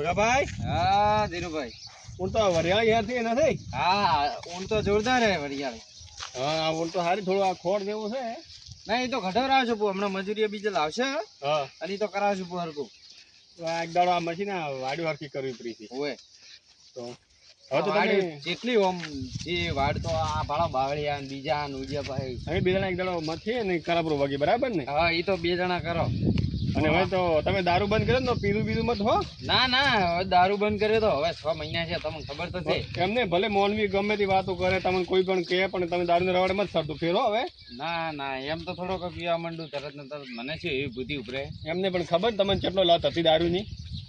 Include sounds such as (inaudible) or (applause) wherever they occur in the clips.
ભગાભાઈ હા ધીરુભાઈ. હું તો વરિયાળી યારથી નથી? હા ઊંટ તો જોરદાર હે વરિયાળી. હા હું તો સારી થોડું આ ખોડ જેવું છે. ના એ તો ઘટાડો છું હમણાં મજૂરી બીજે લાવશે. હા. અને તો કરાવશું પુ હરકું એક દાડો આ મશીન વાડી વાડકી કરવી પડી હતી તો હવે તો તમે જેટલી ઓમ જે વાડ તો આ ભાડા બાવળિયા ને બીજા ને ઉજ્યા ભાઈ. અમે બે જણા એક દાડો મથી ને કરાપરો વાગી બરાબર ને? હા ઈ તો બે જણા કરો. અને હવે તો તમે દારૂ બંધ કર્યો ને તો પીધું બીધું મત હો. ના ના હવે દારૂ બંધ કર્યો તો હવે છ મહિના છે તમને ખબર તો છે. એમને ભલે મોનવી ગમે તે વાતો કરે તમને કોઈ પણ કહે પણ તમે દારૂ રવાડે મત સરતું ફેરો હવે. ના ના એમ તો થોડોક પીવા માંડું તરત ને તરત મને છે એવી બુદ્ધિ ઉપરે? એમને પણ ખબર તમને કેટલો લત હતી દારૂની?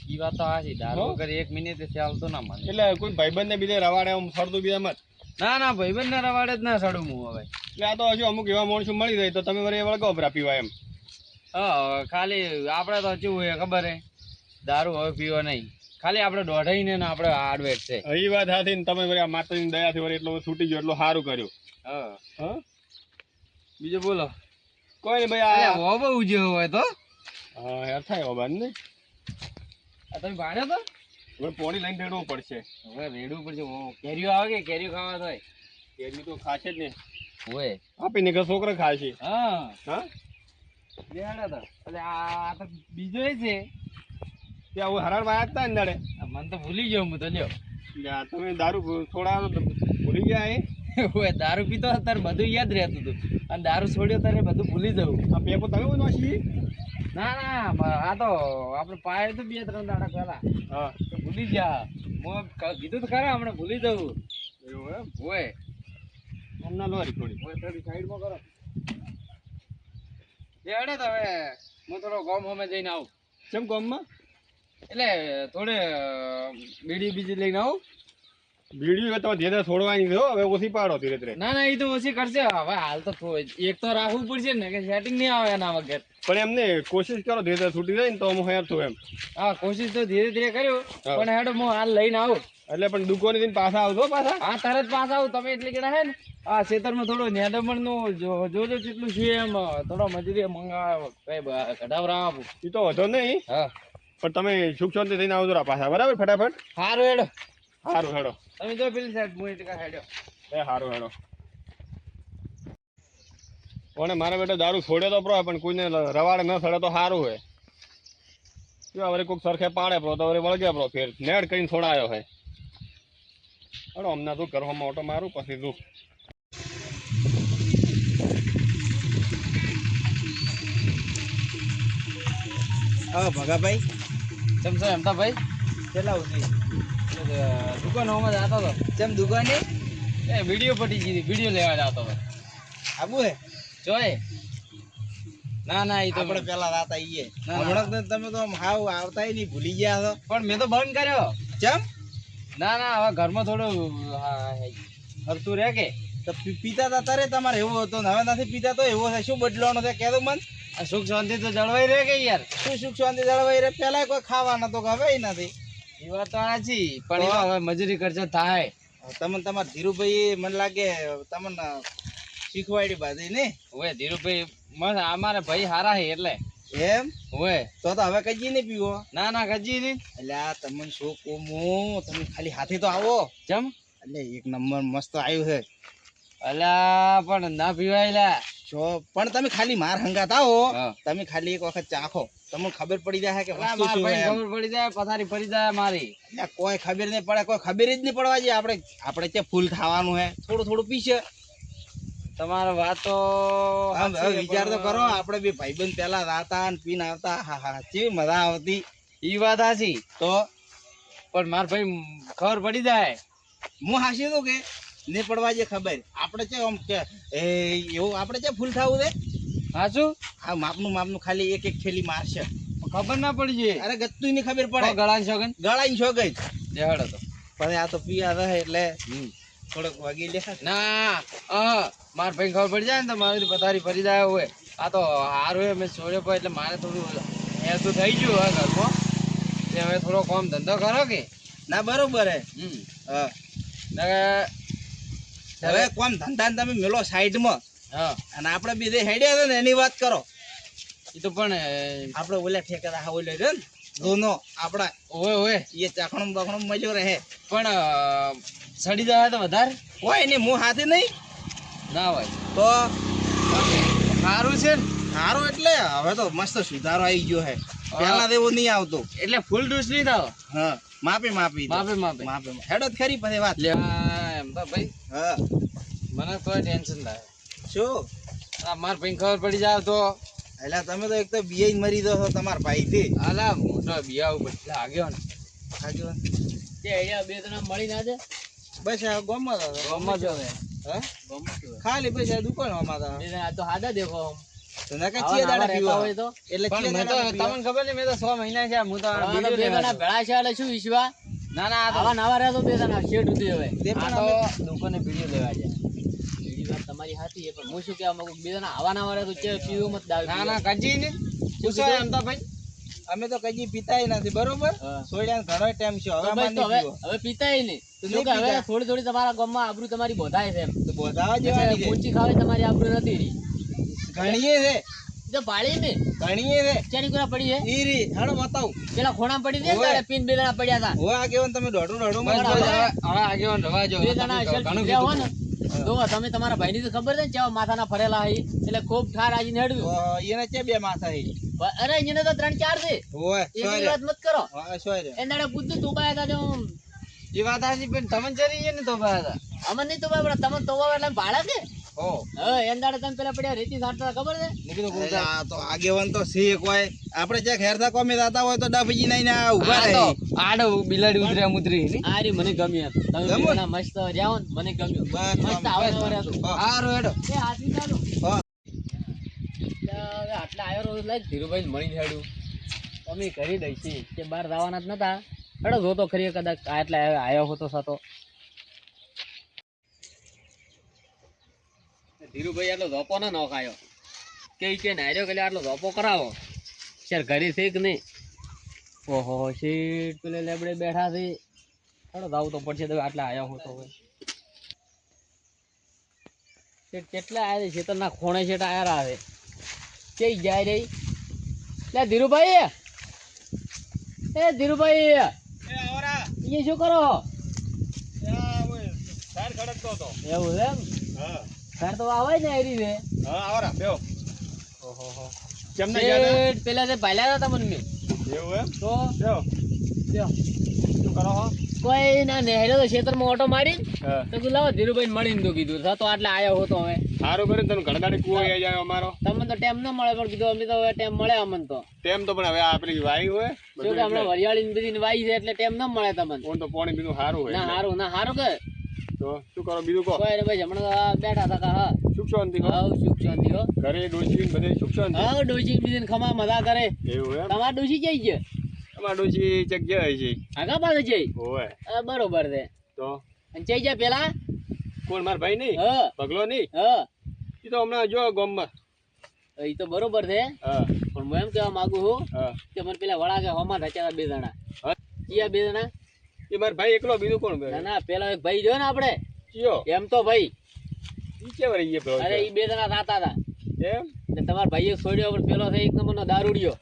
ઈ વાત તો આ છે દારૂ વગર એક મિનિટ ચાલતો ના મને એટલે કોઈ ભાઈબંધ ને બીજે રવાડે આમ સરતું બીજા મત? ના ના ભાઈબંધ ના રવાડે જ ના સડું હું હવે. એટલે આ તો હજુ અમુક એવા માણસો મળી જાય તો તમે વરે વળગો ભરા પીવા એમ. હા ખાલી આપણે તો શું હોય ખબર હે? દારૂ હવે પીવો નહીં. ખાલી આપણે દોઢાઈને ને આપણે હાર્ડવેર છે. એ વાત હાથી ને તમે વળી માતાજીની દયાથી વળી એટલો છૂટી ગયો એટલું સારું કર્યું. હા. હા? બીજું બોલો. કોઈ નહીં ભાઈ આ અલ્યા ઉજે હોય તો? હા યાર થાય હવે બંધ ને? આ તમે ભાડે તો? હવે પોણી લઈને રેડવું પડશે. હવે રેડવું પડશે. કેરીઓ આવે કે કેરીઓ ખાવા હોય એની તો ખાશે જ ને. હોય. આપીને કે છોકરા ખાશે. હા. હા? એટલે આ તો બીજો છે. ત્યાં હું હરાડ વાયા હતા દાડે મને તો ભૂલી ગયો હું તો લ્યો. તમે દારૂ છોડાવો ભૂલી ગયા એ. દારૂ પીતો ત્યારે બધું યાદ રહેતું હતું. અને દારૂ છોડ્યો ત્યારે બધું ભૂલી જવું. આ પેપર તમે બધું ના ના આ તો આપણે પાય તો બે ત્રણ દાડા પહેલા. હા. તો ભૂલી ગયા. હું કીધું તો ખરા હમણાં ભૂલી જવું. એવું એમ? હોય હમણાં લો થોડી થોડી સાઈડમાં કરો. એ હેડે તો હવે. હું થોડો ગોમ હોમે જઈને આવું. કેમ ગામમાં? એટલે થોડે બીડી બીજી લઈને આવું. વીડિયો તો ધીરે છોડવાની છે હવે ઓછી પાડો ધીરે ધીરે. ના ના એ તો ઓછી કરશે. હવે હાલ તો એક તો રાખવું પડશે ને કે સેટિંગ નહીં આવે એના વગર. પણ એમને કોશિશ કરો ધીરે ધીરે છૂટી જાય ને તો હું હેર છું એમ. હા કોશિશ તો ધીરે ધીરે કર્યું પણ હેડો હું હાલ લઈને આવું. એટલે પણ દુકાને જઈને પાછા આવજો પાછા. હા તરત પાછા આવું. તમે એટલે કેડા હે ને આ ખેતરમાં થોડો નેદમણનું જોજો કેટલું છે એમ થોડો મજૂરી મંગાવ કઈ કઢાવરા આપું. એ તો વધો નહીં. હા. પણ તમે સુખ શાંતિ થઈને આવજો પાછા. બરાબર ફટાફટ. સારું હેડો. સારું હેડો. તમે જો પેલી સાઈડ હું ટકા હેડ્યો. એ સારું હેડો. કોને મારા બેટા દારૂ છોડે તો પ્રો પણ કોઈને રવાડે ન સડે તો સારું હોય જો હવે કોઈક સરખે પાડે પ્રો તો હવે વળગે પ્રો ફેર. નેડ કરીને છોડાયો હે. હેડો હમણાં તું ઘરમાં ઓટો મારું પછી તું. હા ભગાભાઈ. ચમ છો એમતા ભાઈ કેટલા ઉઠી દુકાન હોમાં જતો હતો. જેમ દુકાને? એ વીડિયો પટી ગઈ વીડિયો લેવા જતો હતો. આબુ હે? જોય. ના ના એ તો આપણે પેલા રાત આવીએ. હમણાં તમે તો આમ હાવ આવતા નહીં ભૂલી ગયા છો. પણ મેં તો બંધ કર્યો. જેમ ના ના હવે ઘરમાં થોડું હરતું રહે કે? તો પીતા હતા તારે તમારે એવો હતો ને હવે નથી પીતા તો એવો છે. શું બદલવાનો છે? કહેતો મન. સુખ શાંતિ તો જળવાઈ રહે કે યાર? શું સુખ શાંતિ જળવાઈ રહે? પહેલાં કોઈ ખાવા નતો કે હવે નથી. એ વાત તો સાચી પણ હવે મજૂરી ખર્ચો થાય. તમને તમારા ધીરુભાઈ મને લાગે તમને શીખવાડી બાધી ને? હોય ધીરુભાઈ મસ્ત અમારે ભાઈ હારા છે એટલે. એમ? હોય તો તો હવે કજી નહીં પીવો. ના ના કજી નહીં એટલે આ તમને શું કહું તમે ખાલી હાથે તો આવો. ચમ? એટલે એક નંબર મસ્ત આવ્યું છે અલા પણ ના પીવાય લા. જો પણ તમે ખાલી માર હંગાત આવો તમે ખાલી એક વખત ચાખો. તમને ખબર પડી જાય કે વસ્તુ શું છે ખબર પડી જાય પથારી ફરી જાય મારી. કોઈ ખબર નહીં પડે કોઈ ખબર જ નહીં પડવા જોઈએ આપણે આપણે ત્યાં ફૂલ થવાનું હે. થોડું થોડું પીશે. તમારો વાત તો વિચાર તો કરો આપણે બે ભાઈબંધ પેલા રાતા અને પીને આવતા. હા હા કેવી મજા આવતી. એ વાત હાસી તો? પણ માર ભાઈ ખબર પડી જાય. હું હાસી તો કે? નહીં પડવા જે ખબર. આપણે છે આમ કે એ એવું આપણે છે ફૂલ થવું છે? હાચું આ માપનું માપનું ખાલી એક એક થેલી મારશે ખબર ના પડી જાય. અરે ગત્તું ની ખબર પડે. ગળાની શોગન ગળાઈ શોગન દેહાડો તો. પણ આ તો પીયા રહે એટલે. થોડોક વાગી લે. ના અ માર ભાઈ ખબર પડી જાય ને તો મારી પથારી ફરી જાય હોય આ તો હારું હોય મેં છોડ્યો પણ એટલે મારે થોડું એ તો થઈ ગયું હવે ઘરમાં. એટલે હવે થોડો કામ ધંધો કરો કે? ના બરોબર હે. હમ. હા. ને- હવે કોમ ધંધા તમે મેલો સાઈડમાં. હા. અને આપણે બીજે હેડ્યા હતા ને એની વાત કરો. એ તો પણ આપણે ઓલા ઠેકા હા ઓલે રહ્યો ને આપડા ઓય ઓય એ ચાખણું બખણું મજો રહે. પણ સડી જાય તો વધારે. હોય નહીં હું હાથે નહીં. ના હોય. તો સારું છે ને. સારું એટલે હવે તો મસ્ત સુધારો આવી ગયો હે. પહેલા તો એવું નહીં આવતું. એટલે ફૂલ ડોઝ નહીં થાવ. હા માપી માપી. માપે માપે. માપે હેડો ખરી પછી વાત. લે એમ તો ભાઈ? હા. મને કોઈ ટેન્શન થાય શું? આ માર ભાઈ ખબર પડી જાય તો. એટલે તમે તો એક તો બીએ મરી દો છો તમારા ભાઈ થી આલા મોટો બિયા ઉપર લાગ્યો ને. સાચું તે અહીંયા બે ત્રણ મળી ના છે બસ આ ગમત ગમત જો હા? ગમત ખાલી પછી આ દુકાનમાં આ તો હાદા દેખો તો પીવા. હોય તો. એટલે તો તમને ખબર ને મેં તો 6 મહિના છે હું તો તો ભેળા છે એટલે શું વિશ્વા ના ના આવા નવા રહ્યા તો બે જણા શેઠ ઉતરી હવે. તે પણ તો અમે- દુકાને વિડિયો લેવા જાય. તમારી સાચી એ પણ હું શું કહેવા માંગુ? બે જણા આવા નવા રહ્યા તો ચે પીવો મત દાવ ના ના કજી ને શું છે એમ તો ભાઈ. અમે તો કઈ પીતાય નથી બરોબર? સોડિયા ઘણો ટાઈમ છે હવે હવે પીતાય નહીં. હવે થોડી થોડી તમારા ગામમાં આબરૂ તમારી બોધાય છે એમ. તો બોધાવા જેવાની છે. ઊંચી ખાવે તમારી આબરૂ નથી ઘણીએ છે. જો પાડી ને ઘણીએ છે ચાની કુરા પડી છે? ઈ હાડો બતાવું પેલા ખોણા પડી દે તારે પીન બે પડ્યા હતા હવે આ તમે દોઢું દોઢું માં હવે હવે રવા જો. બે જણા ઘણું કીધું. જો તમે તમારા ભાઈની તો ખબર છે ને કેવા માથાના ફરેલા હોય એટલે ખૂબ ઠાર આજીને તો એને બે માથા અરે એને તો ત્રણ ચાર છે. ઓય એની વાત મત કરો. હા સોય રે. એ દાડે પૂછતું તું બાય હતા જો. એ વાત હાજી પણ તમને ચરી ને તો અમન નહીં તો બાય પણ તમને તો બાય એટલે ભાડા છે. આગેવાન તો છે કોઈ આપણે જ્યાં ખેરતા કોમે જાતા હોય તો ડફજી નહીં ને ઊભા રહે. આડો બિલાડી ઉતર્યા મુતરી ની મને ગમી તમે ગમ્યું? મસ્ત રહ્યા મને ગમ્યું. મસ્ત આવે બસ. નવા રહ્યા તું. હા. હારું હેડો. એ હાથવી ચાલો. આટલા આવ્યો રોજ લાગ ધીરુભાઈ મળી હેડું. અમે કરી દઈશી. કે બહાર જવાના જ નતા. હેડો જોતો ખરી કદાચ આટલા આવ્યો હોતો સતો. ધીરુભાઈ આટલો ધોપો ન નો ખાયો કે કે નાર્યો કે આટલો ધોપો કરાવો. શેર ઘરે છે કે નહીં? ઓહો શીટ પેલે લેબડે બેઠા છે. થોડો જાવ તો પડશે તો આટલા આવ્યો હોતો હોય શેઠ કેટલા આવ્યા છે? ખેતરના ખોણે શેઠ આયા આવે કે જાય રે લે ધીરુભાઈ. એ ધીરુભાઈ. એ શું કરો? એવું એમ? હા ઘર તો આવે ને એરી વે હા આવરા બેહો. ઓહો કેમ ના ગયા પેલા જે ભાલ્યા હતા તમને મેં. એવું એમ? તો? બેહો. લ્યો. શું કરો હો? કોઈ ના નહેરો તો ખેતરમાં ઓટો મારી. તો કીધું લાવો ધીરુભાઈ મળીને તો કીધું. તો આટલે આવ્યો હોતો હવે. સારું કર્યું તને ઘડગાડી કુવો આવી જાય અમારો. તમને તો ટાઈમ ન મળે પણ કીધું અમને તો હવે ટાઈમ મળે અમને તો. ટેમ તો પણ હવે આપણી વાઈ હોય. શું કે હમણાં વરિયાળી ને બધી વાઈ છે એટલે ટાઈમ ન મળે તમને. તો પાણી બીજું સારું હોય ના સારું ના સારું કે. તો શું કરો બીજું કહો? કોઈ ભાઈ હમણાં બેઠા હતા કા હા. સુખ શાંતિ કહો. હાવ સુખ શાંતિ હો. ઘરે ડોસી બધે સુખ શાંતિ? હાવ ડોશી બીજીને ખમા મજા કરે. એવું એમ? તમાર ડોશી જઈ છે? તમાર ડોસી જગ્યા છે. આગા પાસે જઈ ઓય હા, બરોબર છે. તો? અને જઈ જાય પેલા? કોણ માર ભાઈ નહીં? હા. પગલો નહીં? હા. એ તો હમણાં જો ગામમાં. એ તો બરોબર છે. હા. પણ હું એમ કહેવા માંગુ છું હા. કે મને પેલા વળાકે હોમાં રચ્યા બે જણા. હા? કયા બે જણા? એ માર ભાઈ એકલો બીજું કોણ ના ના પેલા એક ભાઈ જો ને આપણે. કયો? એમ તો ભાઈ. ઈ કે વળી ગયો અરે ઈ બે જણા રાતા હતા. એમ? ને તમાર ભાઈએ છોડ્યો પણ પેલો છે એક નંબરનો દારૂડિયો.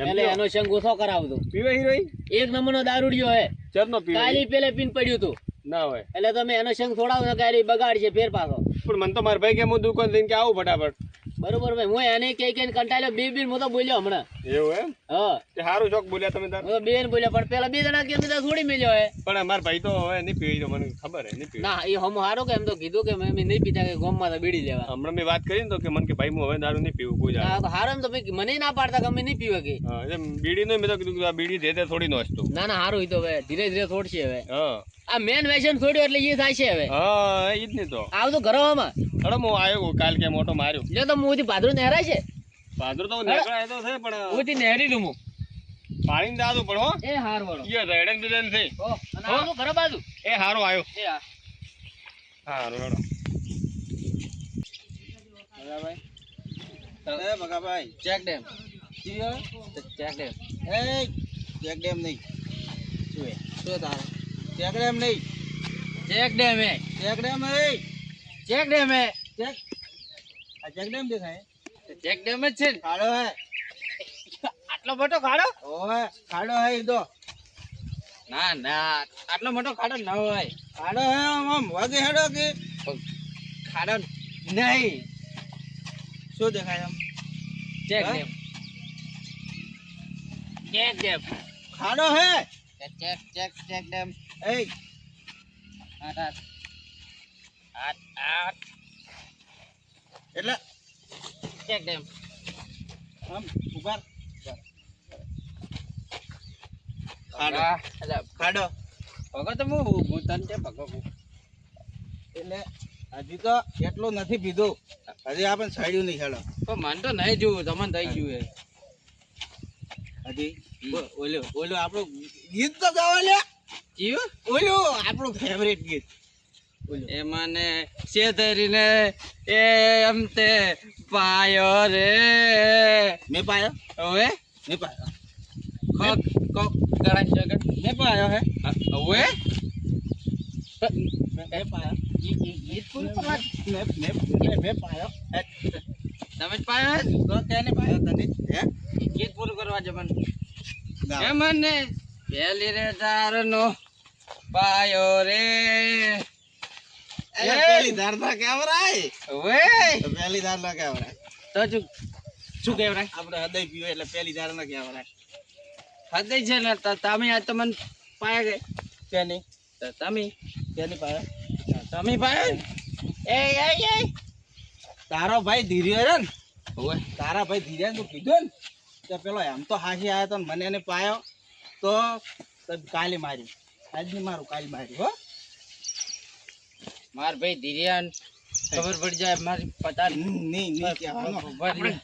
એટલે એનો સંગ ઓછો કરાવતો પીવે હિરોઈ એક નંબરનો દારૂડિયો હે. ચરનો પીવે કાલી પેલે પીન પડ્યું તું. ના હોય. એટલે તમે એનો સંગ છોડાવો ને કાલી બગાડ છે ફેર પાછો. પણ મને તો મારા ભાઈ કે હું દુકાન લઈને કે આવું ફટાફટ. બરોબર ભાઈ હું એને કે કે કંટાળ્યો બે બેન હું તો બોલ્યો હમણાં. એવું એમ? હા. તે સારું ચોક બોલ્યા તમે તાર? હું બેન બોલ્યો પણ પેલા બે જણા કેમ બધા છોડી મેલ્યો હે પણ મારા ભાઈ તો હવે નહીં પીવી મને ખબર હે નહીં પીવી ના એ હમ હારો કે એમ તો કીધું કે મેં નહીં પીતા કે ગોમમાં તો બીડી લેવા હમણાં મેં વાત કરી ને તો કે મને કે ભાઈ હું હવે દારૂ નહીં પીવું કોઈ ના તો હારો એમ તો મને ના પાડતા કે અમે નહીં પીવા કે. હા એટલે બીડી નો મેં તો કીધું કે બીડી દે દે થોડી નોચતો ના ના હારું ઈ તો હવે ધીરે ધીરે છોડશે હવે. હા. આ મેન વેશન છોડ્યો એટલે એ થાય છે હવે. હા ઈ જ નહીં તો. આવ તો ઘરમાં હડો હું આવ્યો કાલ કે મોટો માર્યો. લે તો હું ભાદરો નહેરાય છે? ભાદરો તો નીકળાય તો છે પણ હું નહેરી લઉં હું. પાણી દાદું પણ હો. એ હાર વાળો ઈ રેડન દીધેલ છે. ઓ અને આવ ઘર બાજુ. એ હારો આવ્યો. એ હા હારું હેડો ભાઈ એ Bagabhai check dam check dam એ ચેક ડેમ નહીં. શું એ? શું તારે? ચેક ડેમ નહીં. ચેક ડેમ હે ચેક ડેમ નહીં. ચેક ડેમ હે ચેક. આ ચેક ડેમ દેખાય. ચેક ડેમ જ છે ને. કાળો હે. આટલો મોટો ખાડો? ઓય ખાડો હે ઈ તો. ના ના. આટલો મોટો ખાડો ન હોય. ખાડો હે આમ વાગે હેડો કે? ખાડો નહીં. શું દેખાય આમ? ચેક હા? ડેમ. Check dam. ખાડો હે. Check check check dam. એ આઠ આઠ આઠ એટલે ચેક ડેમ આમ ઊભા ખાડો ખાડો ભગો તો હું હું તને તે ભગો એટલે હજી તો એટલું નથી પીધું હજી આપણે સાડ્યું નહીં હેડો પણ મને તો નહીં જોયું તમને થઈ ગયું હજી ઓલું ઓલું આપણું ગીત તો ગાવા લે જીવ? ઓલું આપણું ફેવરેટ ગીત. એ મને શેતરીને એ એમ તે પાયો રે. મેં પાયો? હવે? મેં પાયો. કોક કોક કરાય જગત મેં પાયો હે. હવે? મેં પાયો. ગીત પૂરું મેં મેં મેં- પાયો. તમે જ પાયો? તો તેને પાયો તને હે? ગીત પૂરું કરવા જવાનું. મને પહેલી રે તારનો પાયો રે. એટલે ધાર ના કેવરાય? હવે તો પેલી ધારના કેવરાય. તો શું શું કેવરાય? આપણે હૃદય પીવે એટલે પેલી ધારના કેવરાય. હદય છે ને તમે આ તો મને પાયા ગઈ તેની તમે. તેની પાયો? તમે પાયો એ એ એ તારો ભાઈ ધીર્યો રે ને. તારા ભાઈ ધીરે તું કીધું ને તો પેલો એમ તો હાસી આવ્યો તો મને એને પાયો તો કાલે માર્યું. આજ મારું કાલે માર્યું હો. માર ભાઈ ધીરિયાન ખબર પડી જાય મારી પતા નહીં નહીં કહેવાનું.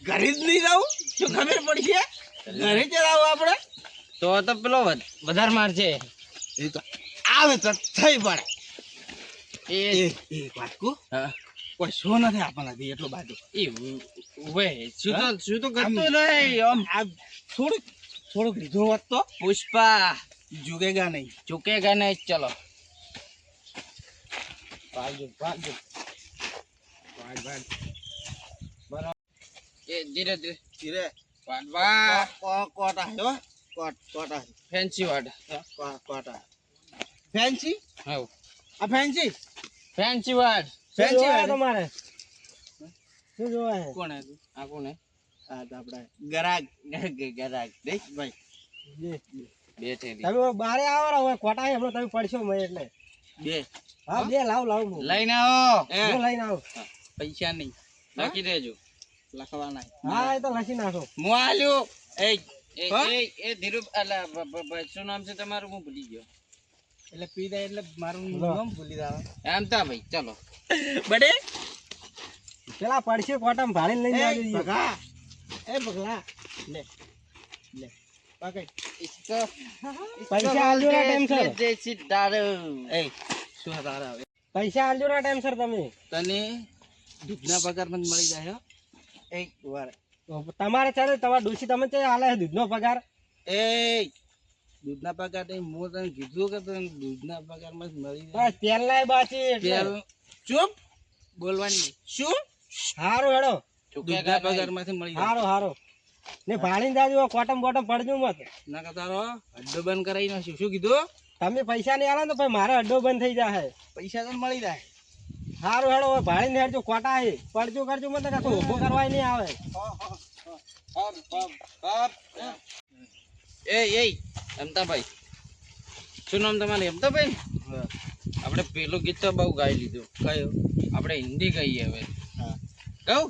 ઘરે જ નહીં રહું? શું ખબર પડશે ઘરે જ રહું આપણે? તો તો પેલો વધારે માર છે. એ તો આવે તો થઈ પડે. એ એ એક વાત કહું હા. કોઈ શું નથી આપણને એટલું બાજુ એ વે શું તો શું તો કરતો નહીં આમ આ થોડુંક થોડુંક લીધું હોત તો. પુષ્પા. જુગેગા નહીં. झुकेगा नहीं चलो ભાગજો ભાગજો. ભાગ ભાગ. એ ધીરે ધીરે. ધીરે. વાટ વાહ કો- કોટ આવ્યો કોટ કોટ આવ્યો ફેન્સી વાટ. હા, કો- કોટ આવ્યો ફેન્સી? આ ફેન્સી? ફેન્સી વાટ. ફેન્સી વાળી? તમારે? શું જોવાય કોણ હે? આ કોને આ તો આપણે ગરાગ. ગરાક દેખ ભાઈ. બે થેલી તમે બારે આવો ને હવે ખોટા હમણાં તમે પડશો મેં એટલે. બે. હા બે લાવ લાવ લઈને આવો. હું? લઈને આવો. પૈસા નહીં. લખી દેજો. લખવાના. હા એ તો લખી નાખો. હું આલ્યો. એ એ એ ધીરુપ એટલે શું નામ છે તમારું? હું ભૂલી ગયો. એટલે પી દે એટલે મારું નામ ભૂલી જાવ. એમ તા ભાઈ ચલો. બડે? પેલા પડશે કોટમ ભાડી લઈને આવી એ ભગલા. લે લે. પૈસા આલજો ના ટાઈમ સર દેશી દારૂ એ શું તારા પૈસા આલજો ના ટાઈમ સર તમે. તને દૂધના પગાર મળી જાય એક વાર. તમારે ચાલે તમારે ડોસી તમે તે આલે છે દૂધનો પગાર? એ દૂધના પગાર નહીં હું તને કીધું કે તને દૂધના પગારમાં જ મળી જાય. બસ તેલ લાય બાચી તેલ ચૂપ બોલવાની શું? હારું હેડો. દૂધના પગારમાંથી મળી જાય. હારો હારો. ને ભાડીને જાજો કોટમ બોટમ પડજો મત ના કતારો અડ્ડો બંધ કરાવી નાખ્યું શું કીધું? તમે પૈસા નહીં આલો તો ભાઈ મારે અડ્ડો બંધ થઈ જાય પૈસા તો મળી જાય. સારું હેડો ભાડીને હેડજો કોટા હે. પડજો કરજો મત કાકો ઊભો કરવાય નહીં આવે. એ એ અમતાભાઈ. શું નામ તમારું? અમતાભાઈ? આપણે પેલું ગીત તો બહુ ગાઈ લીધું. કયું? આપણે હિન્દી કહીએ હવે. કહું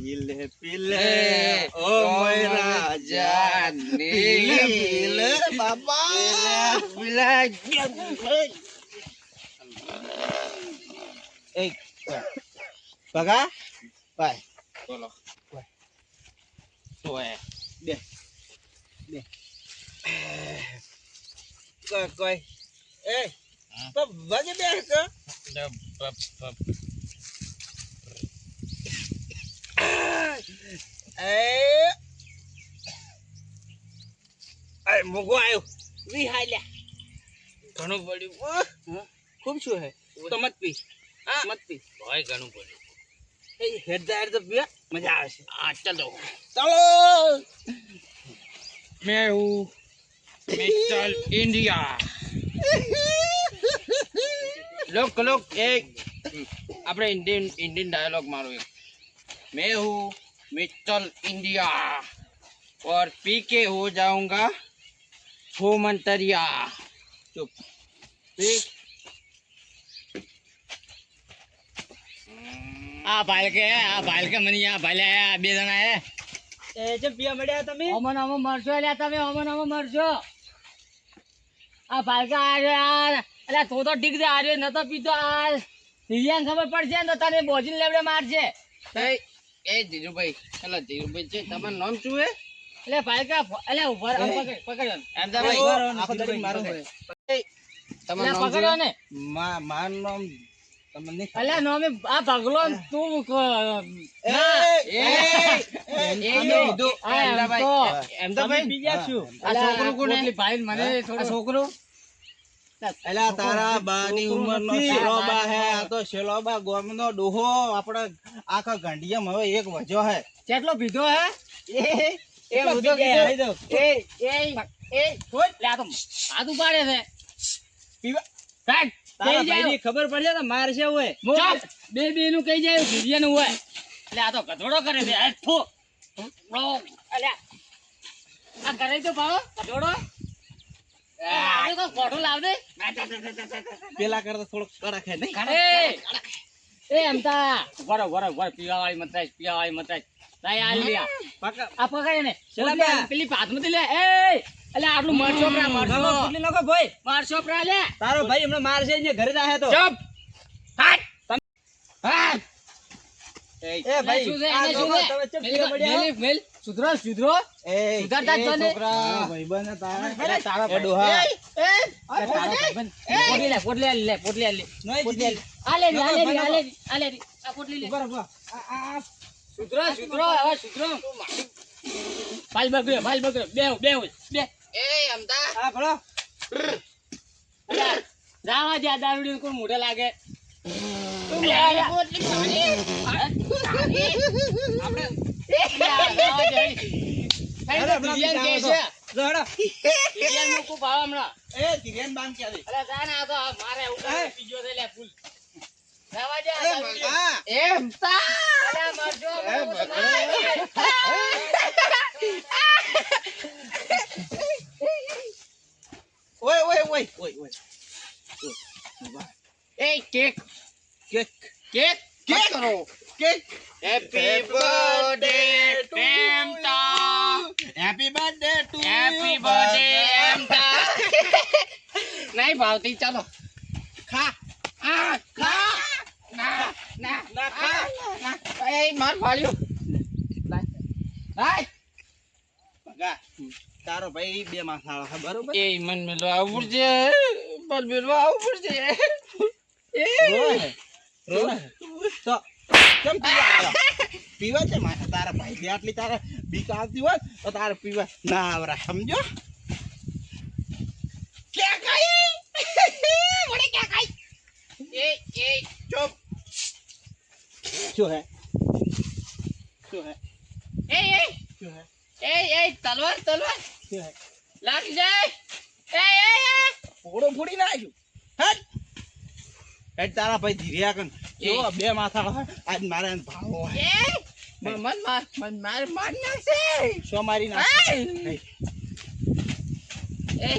પીલે પીલે એ, ઓ મોયરા જાની પીલે પીલે બાબા પેલા એ પગા ભાઈ બોલો શું હે બે બે કોઈ કોઈ એ તો વાગે બે કે એ મોગો આવ્યો વી હાલ્યા ઘણું પડ્યું. ખૂબ શું હે? તો મત પી. હા. મત પી. ભાઈ ઘણું પડ્યું. એ હેડ જાહેર તો પીવા. મજા આવે છે. હા ચાલો. ચાલો. મેં હું ઇન્ડિયન ઇન્ડિયન ડાયલોગ મારો એક. મેં હું मिस्टर इंडिया और पी के हो जाऊंगा हो मंतरिया चुप ठीक આ ભાલકે આ ભાલકે મને આ ભાલ્યા આ બે જણા હે એ જે પિયા મળ્યા તમે અમન અમન મરશો એટલે તમે અમન અમન મરશો આ ભાલકે આ યાર એટલે તું તો ઠીક છે આર્યો નતો પીતો આ દિવ્યાંગ ખબર પડશે ને તો તને બોજીને લેવડે મારશે એ ધીરુભાઈ એટલે ધીરુભાઈ છે તમારું નામ શું હે એટલે ભાલકા એટલે ઊભા રહો, પકડ. અમદાભાઈ આખો દાડી મારું. તમારું નામ શું પકડ્યો ને મા- માર નામ તમને. આ ભગલો તું ક- એ, અમદાભાઈ, અમદાભાઈ છું આ છોકરું કોણ ભાઈને મને થોડું છોકરું અલ્યા તારા બાની નથી. શેલોબા હે આ તો શેલોબા ગોમનો ડોહો. આપડે આખા ગાંડિયામાં હવે એક વજો હે. કેટલો પીધો હે? એ કેટલો બધો? કીધો. એ એ એ છોડ લે આ તું પાડે છે. પીવા. કાઢ. તારા કઈ ભાઈની ખબર પડશે તો મારશે હોય ચાપ બે બે નું કઈ જાય ભીડિયા નું હોય. એટલે આ તો ગધોડો કરે છે. હે થો અલ્યા. આ કરે તો ભાવ ગધોડો. તો પેલા કરતા થોડોક કડક હે નહીં? કરે એ! અમતા! વરો વરો વરો પીવા વાળી મત રાખ, પીવા વાળી મત આ. લ્યા આ. આ પકડ ને. પેલી. પેલી લે. એ એટલે આટલું મારશો પ્રા મારશો નાખો, પોટલી ભાઈ. મારશો પ્રા લે. તારો ભાઈ હમણાં મારશે ને ઘરે જાહે તો. ચપ. હાટ. હાટ. એ ભાઈ શું છે? આ એને શું છે? તમે? મેલ- મેલ. સુધરો સુધરો. એ સુધારતા જ છો ને? ભાઈબંધ તારા તારો એ એ તારો ભાઈબંધ. પોટલી લે પોટલી આ લે પોટલી લે. પોટલી લે. દીધી. આ લે લે, આ લે નકો, આ લે આ લે આ પોટલી લે. ઊભા ઊભા. આ- આ- સુધરો સુધરો હવે સુધરો. ભાલ બગડ્યો ભાલ બગડ્યો. બેવ બેવ બે એ અમતા આ ભલો. અલ્યા, રાવા દે દારૂડી કોઈ મોઢે લાગે. તું અલ્યા, મારી અલ્યા. પોટલી ખાવાની. આપણે અલ્યા, રાવા દે. ખાઈ હેડો, તો હમણાં બિરિયાની બીજા કહે આવો છે જો હેડો. બિરિયાની મૂકું ભાવ હમણાં એ ધીરેન બાંધ ક્યાં દે અલ્યા, જા ને આ તો મારે એવું કરે, એ. બીજો છે લે ફૂલ રાવા દે આ એ દારૂડી. હા એ અમદા અલ્યા, મરજો, એ મરજો. ઓય ઓય ઓય ઓય ઓય એ કેક. કેક? કેક. કરો cake. Happy birthday ટેમટા happy birthday to happy birthday એમટા નહીં ભાવતી ચાલો. ખા. આ ખા. ના ના. ના ખા. ના. એ માર ફાળ્યો હાય પગા તારો ભાઈ બે માથાળો છે બરોબર? એ મન મેલો આવું પડશે બલ મેલવા આવું પડશે એ તો કેમ પીવા (laughs) પીવા છે તારા ભાઈ આટલી તારા બીક આવતી હોય તો તારે પીવા ના આવરા સમજો? ક્યાં ખાઈ? (laughs) વળી ક્યાં ખાઈ? એ એ ચૂપ. શું હે? શું હે? એ એ. શું હે? એ એ તલવાર તલવાર. શું હે? લાગ જાય. એ એ એ. ફોડો ફોડી નાખ્યું. હટ. તારા ભાઈ ધીરે કન જો બે માથા હોય આજ મારા ભાવ હોય. મન મન માર મન માર માર નાખશે સો મારી નાખ? એ.